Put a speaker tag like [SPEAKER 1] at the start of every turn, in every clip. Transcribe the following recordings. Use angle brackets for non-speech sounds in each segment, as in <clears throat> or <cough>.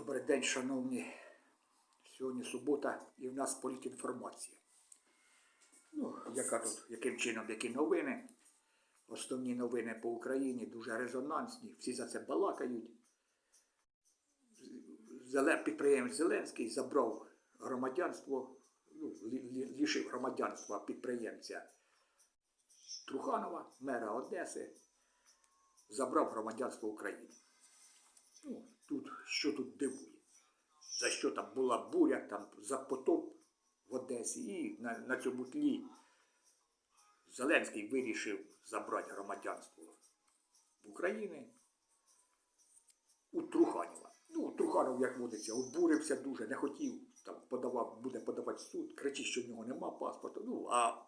[SPEAKER 1] Добрий день, шановні. Сьогодні субота і в нас політінформація. Ну, яка тут, яким чином, які новини. Основні новини по Україні дуже резонансні, всі за це балакають. Підприємець Зеленський забрав громадянство, ну, лишив громадянства підприємця Труханова, мера Одеси, забрав громадянство України. Ну, тут що тут дивує? За що там була буря, там за потоп в Одесі, і на, на цьому тлі Зеленський вирішив забрати громадянство України у Труханова. Ну, Труханов, як водиться, обурився дуже, не хотів, там подавав, буде подавати суд, кричить, що в нього нема паспорта. Ну, а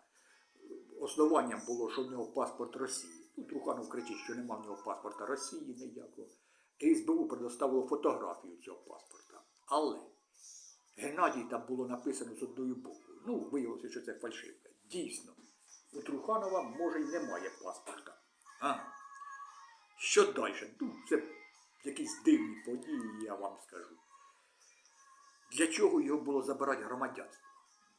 [SPEAKER 1] основанням було, що в нього паспорт Росії. Ну, Труханов кричить, що нема в нього паспорта Росії ніякого. І СБУ предоставило фотографію цього паспорта. Але Геннадій там було написано з одною буквою. Ну, виявилося, що це фальшивка. Дійсно, у Труханова може й немає паспорта. А. Що далі? Ну, це якісь дивні події, я вам скажу. Для чого його було забирати громадянство?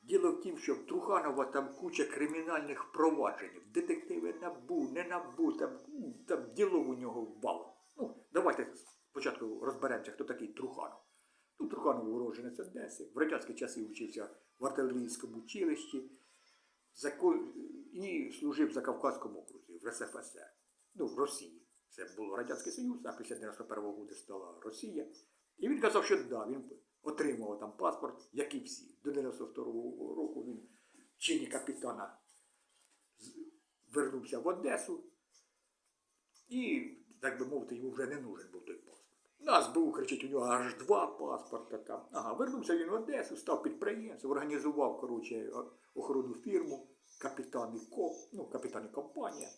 [SPEAKER 1] Діло в тім, що в Труханова там куча кримінальних проваджень. Детективи набу, не набу, там, ну, там діло у нього впало. Давайте спочатку розберемося, хто такий Труханов. Ну, Труханов уродженець Одеси, в радянські часи вчився в артилерійському училищі і служив за Кавказькому окрузі в РСФСР, ну, в Росії. Це був Радянський Союз, а після 91-го року стала Росія. І він казав, що да, він отримував там паспорт, як і всі. До 92-го року він в чині капітана вернувся в Одесу. І, так би мовити, йому вже не нужен був той паспорт. Нас був, кричить, у нього аж два паспорта там. Ага, вернувся він в Одесу, став підприємцем, організував, коротше, охоронну фірму, капітан і коп, ну, капітан і компанія.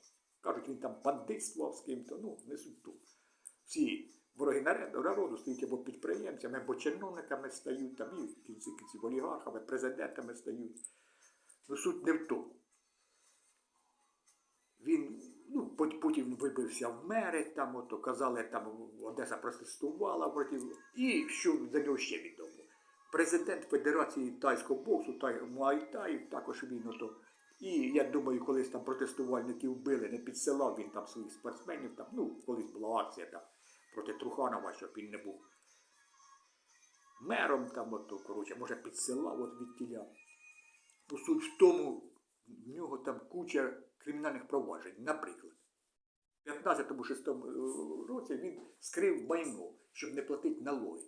[SPEAKER 1] Кажуть, він там бандитствував з ким-то, ну, не суть тут. Всі вороги народу, стають або підприємцями, або чиновниками стають, там, і в кінці кінців олігархами, президентами стають. Ну, суть не в тому. Він, ну, потім вибився в мери, там, ото, казали, там Одеса протестувала проти. І що за нього ще відомо? Президент Федерації тайського боксу, тай, Муай-Тай, також він ото. І я думаю, колись там протестувальників вбили, не підсилав він там своїх спортсменів, там, ну, колись була акція там проти Труханова, щоб він не був мером там, ото, коротше, може підсилав от від тіля. Ну, суть в тому, в нього там куча кримінальних проваджень. Наприклад, в 15-6 році він скрив майно, щоб не платити налоги.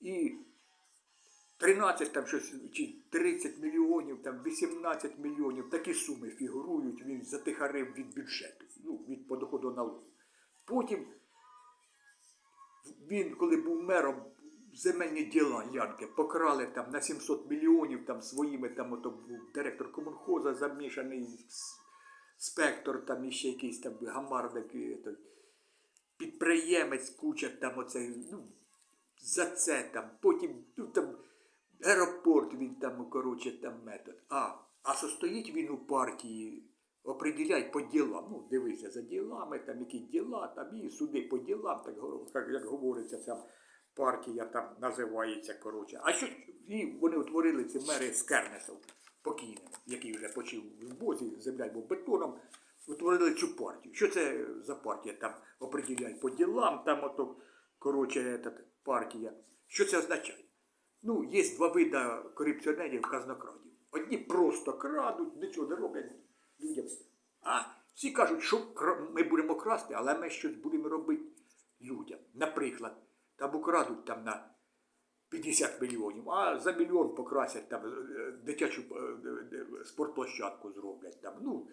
[SPEAKER 1] І 13 там щось, чи 30 мільйонів, там 18 мільйонів, такі суми фігурують, він затихарив від бюджету, ну, від подоходу налогу. Потім він, коли був мером, земельні діла Янки покрали там на 700 мільйонів там своїми, там ото директор комунхоза замішаний, с- спектор, там іще якийсь там гамарник, підприємець, куча там оцей, ну, за це там, потім ну, там аеропорт він там, коротше, там метод. А, а состоїть він у партії, определяй по ділам. Ну, дивися за ділами, там які діла, там і суди по ділам, так, так як говориться, ця партія там називається, коротше. А що і вони утворили ці мери з Кернесом покійним, який вже почив в бозі, земля був бетоном, утворили цю партію. Що це за партія? Там определяй по ділам, там ото, коротше, партія. Що це означає? Ну, є два види корупціонерів казнокрадів. Одні просто крадуть, нічого не роблять людям. А всі кажуть, що ми будемо красти, але ми щось будемо робити людям. Наприклад, там украдуть там на 50 мільйонів, а за мільйон покрасять там е, дитячу е, е, спортплощадку зроблять. Там, ну,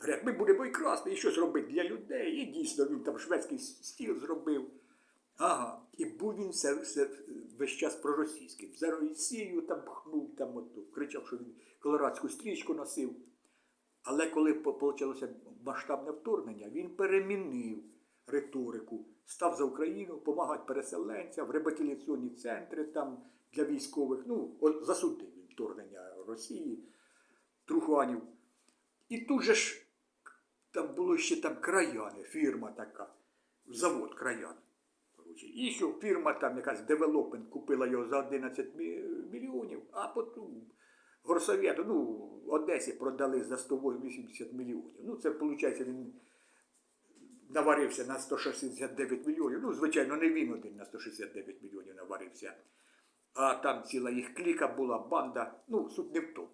[SPEAKER 1] говорять, ми будемо і красти, і щось робити для людей. І дійсно він там шведський стіл зробив. Ага, і був він все, все, весь час проросійським. За Росію там пхнув, там от, кричав, що він колорадську стрічку носив. Але коли почалося масштабне вторгнення, він перемінив риторику, став за Україну, допомагати переселенцям, в реабілітаційні центри там для військових. Ну, засудив він вторгнення Росії, Труханів. І тут же ж там було ще там краяни, фірма така, завод краян. І що фірма там якась девелопмент купила його за 11 мільйонів, а потім горсовєту, ну, Одесі продали за 180 мільйонів. Ну, це виходить, він наварився на 169 мільйонів. Ну, звичайно, не він один на 169 мільйонів наварився. А там ціла їх кліка була, банда. Ну, суть не в тому.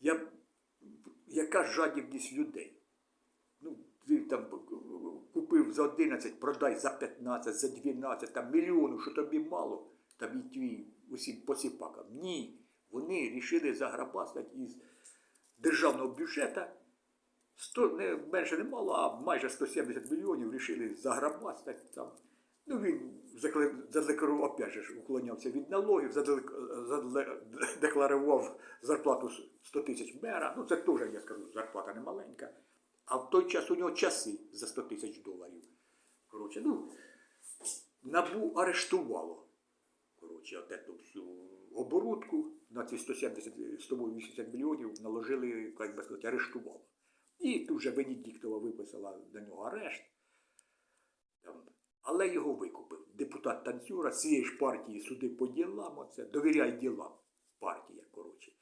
[SPEAKER 1] Я, яка жадібність людей? Ну, ти там купив за 11, продай за 15, за 12, там мільйону, що тобі мало, там і твій усім посіпакам. Ні. Вони рішили заграбастати із державного бюджету 100, не, менше не мало, а майже 170 мільйонів рішили заграбастати там. Ну, він задекларував, опять же, уклонявся від налогів, заделек- задле- декларував зарплату 100 тисяч мера. Ну, це теж, я скажу, зарплата не маленька. А в той час у нього часи за 100 тисяч доларів. Коротше, ну, набу арештувало. Коротше, от эту всю оборудку на ці 170 180 мільйонів наложили, як би сказати, арештувало. І тут же Венедіктова виписала на нього арешт. Але його викупив. Депутат танцюра з цієї ж партії суди по ділам, оце, довіряй ділам партія, коротше.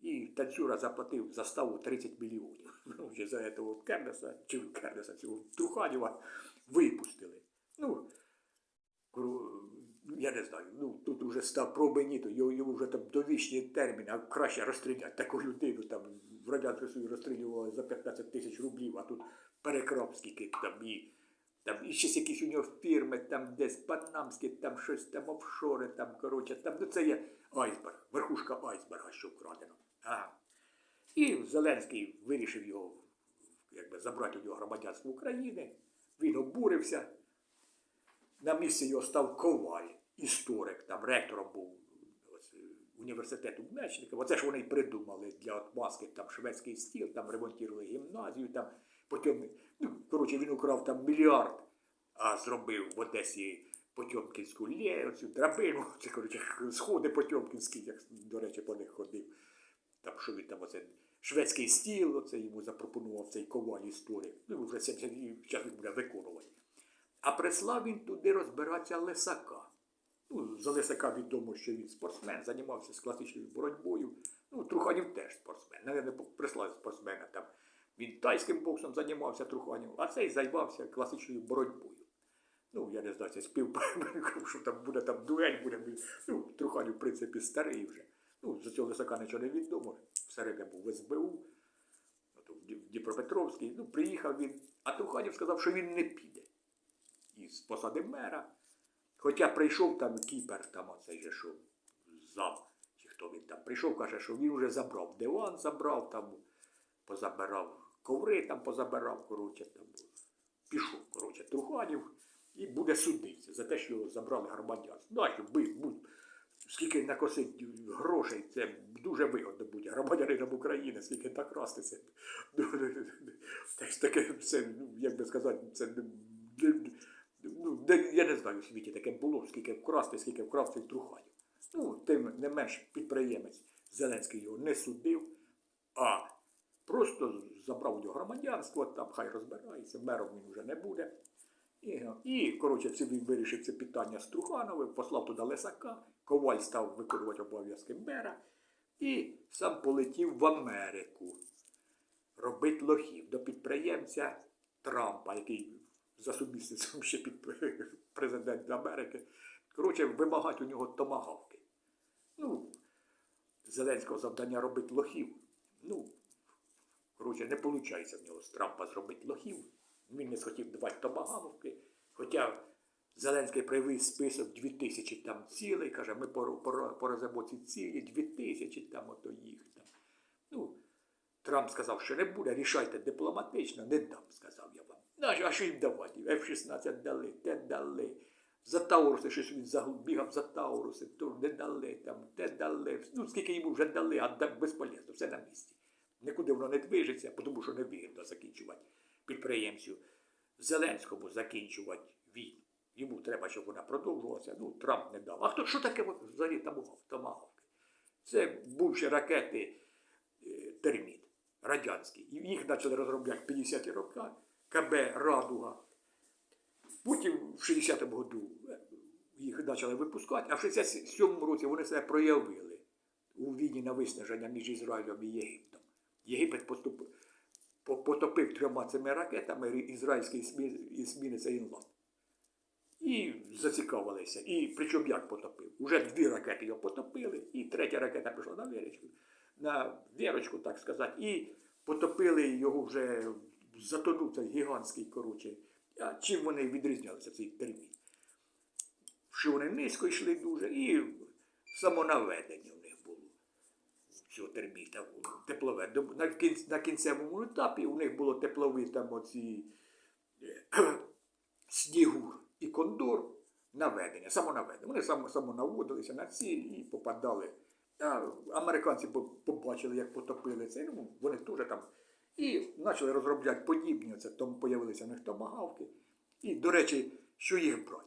[SPEAKER 1] І танцюра заплатив заставу 30 мільйонів. <laughs> Ну, вже за цього Кернеса, чи Кернеса, цього Труханєва випустили. Ну, я не знаю, ну тут вже став про Беніто, його, йому вже там довічні терміни, а краще розстріляти таку людину, там в Радянському Союзі розстрілювали за 15 тисяч рублів, а тут скільки там і там і ще якісь у нього фірми, там десь панамські, там щось там офшори, там, коротше, там, ну це є айсберг, верхушка айсберга, що вкрадено. Ага. І Зеленський вирішив його якби, забрати у нього громадянство України. Він обурився. На місці його став Коваль, історик, там ректором був ось, університету Мечників. Оце ж вони й придумали для отмазки там шведський стіл, там ремонтували гімназію, там потім, ну, коротше, він украв там мільярд, а зробив в Одесі Потьомкінську лє, оцю драбину, <laughs> це, коротше, сходи Потьомкінські, як, до речі, по них ходив. Там що він там оце шведський стіл, оце йому запропонував цей коваль історик. Ну, вже 70 днів час він буде виконувати. А прислав він туди розбиратися Лисака. Ну, за Лисака відомо, що він спортсмен, займався з класичною боротьбою. Ну, Труханів теж спортсмен. Наверное, прислав спортсмена там. Він тайським боксом займався Труханів, а цей займався класичною боротьбою. Ну, я не знаю, це спів, що там буде там дуель, буде. Ну, Труханів, в принципі, старий вже. Ну, за цього Лисака нічого не відомо. Всередині був в СБУ, в Ді- Дніпропетровський. Ну, приїхав він, а Труханів сказав, що він не піде із посади мера. Хоча прийшов там кіпер, там оцей же що, зам, чи хто він там прийшов, каже, що він вже забрав диван, забрав там, позабирав коври, там позабирав, коротше, там пішов, коротше, Труханів і буде судитися за те, що його забрали громадянство. Да, бив, будь, скільки накосить грошей, це дуже вигодно бути громадянином України, скільки так красти це. <laughs> Таке, це, ну, як би сказати, це ну, де, я не знаю, у світі таке було, скільки вкрасти, скільки вкрав цих труханів. Ну, тим не менш підприємець Зеленський його не судив, а просто забрав у нього громадянство, там хай розбирається, мером він вже не буде. І, і коротше, він вирішив це питання з Трухановим, послав туди Лисака, Коваль став виконувати обов'язки мера і сам полетів в Америку робити лохів до підприємця Трампа, який за сумісництвом <laughs> ще під президент Америки. Коротше, вимагати у нього томагавки. Ну, Зеленського завдання робити лохів. Ну, коротше, не виходить в нього з Трампа зробити лохів. Він не схотів давати томагавки. Хоча Зеленський привіз список 2000 там цілей, каже, ми пор- пор- поразимо ці цілі, 2000 там ото їх там. Ну, Трамп сказав, що не буде, рішайте дипломатично, не дам, сказав я вам. Ну, а що їм давати? F-16 дали, те дали. За Тауруси, щось він бігав за Тауруси, то не дали, там, те дали. Ну, скільки йому вже дали, а так безполезно, все на місці. Нікуди воно не движеться, тому що не вигідно закінчувати підприємцю Зеленському закінчувати війну. Йому треба, щоб вона продовжувалася. Ну, Трамп не дав. А хто що таке взагалі тамагав- томагавки? Це бувші ракети е, терміт радянські. І їх почали розробляти в 50-ті роки. КБ Радуга. Потім в 60-му году їх почали випускати, а в 67-му році вони себе проявили у війні на виснаження між Ізраїлем і Єгиптом. Єгипет поступив, потопив трьома цими ракетами ізраїльський есмінець Інланд. І зацікавилися. І причому як потопив? Уже дві ракети його потопили, і третя ракета пішла на вірочку, на вірочку, так сказати, і потопили його вже затонув цей гігантський, коротше. А чим вони відрізнялися, цей термін? Що вони низько йшли дуже, і самонаведення в них було цього терміта теплове. На, кін- на кінцевому етапі у них було теплові там оці е, <clears throat> снігур і кондор наведення, самонаведення. Вони само, самонаводилися на ціль і попадали. А американці побачили, як потопили це. Ну, вони теж там. І почали розробляти подібні. Оце там появилися в них томагавки. І, до речі, що їх брати?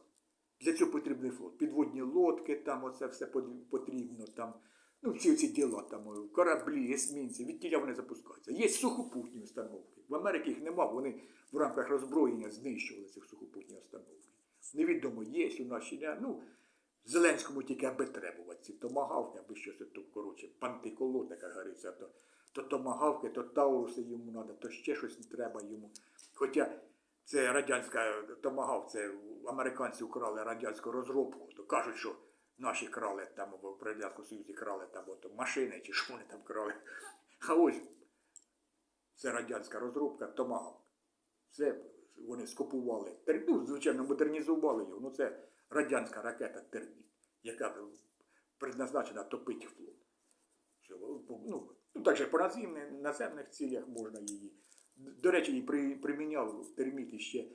[SPEAKER 1] Для цього потрібний флот. Підводні лодки, там оце все потрібно. Там, ну, всі ці діла, там, кораблі, есмінці, від тіля вони запускаються. Є сухопутні установки. В Америці їх нема, вони в рамках роззброєння знищували цих сухопутні установки. Невідомо, є у нас чи не. Ну, Зеленському тільки аби требувати ці томагавки, аби щось тут, коротше, пантиколота, як говориться, то, то томагавки, то тауруси йому треба, то ще щось треба йому. Хоча це радянська томагав, це американці украли радянську розробку, то кажуть, що наші крали там в Радянському Союзі крали там от, машини чи що вони там крали. А ось це радянська розробка томагав. Це вони скопували. Ну, звичайно, модернізували його. Ну, це радянська ракета Терміт, яка предназначена топити флот. Що, ну, ну, так же по наземних, цілях можна її. До речі, її при, приміняв терміт ще,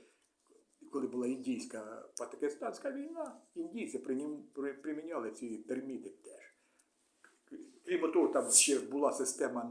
[SPEAKER 1] коли була індійська пакистанська війна, індійці при, при, приміняли ці терміти теж. Крім того, там ще була система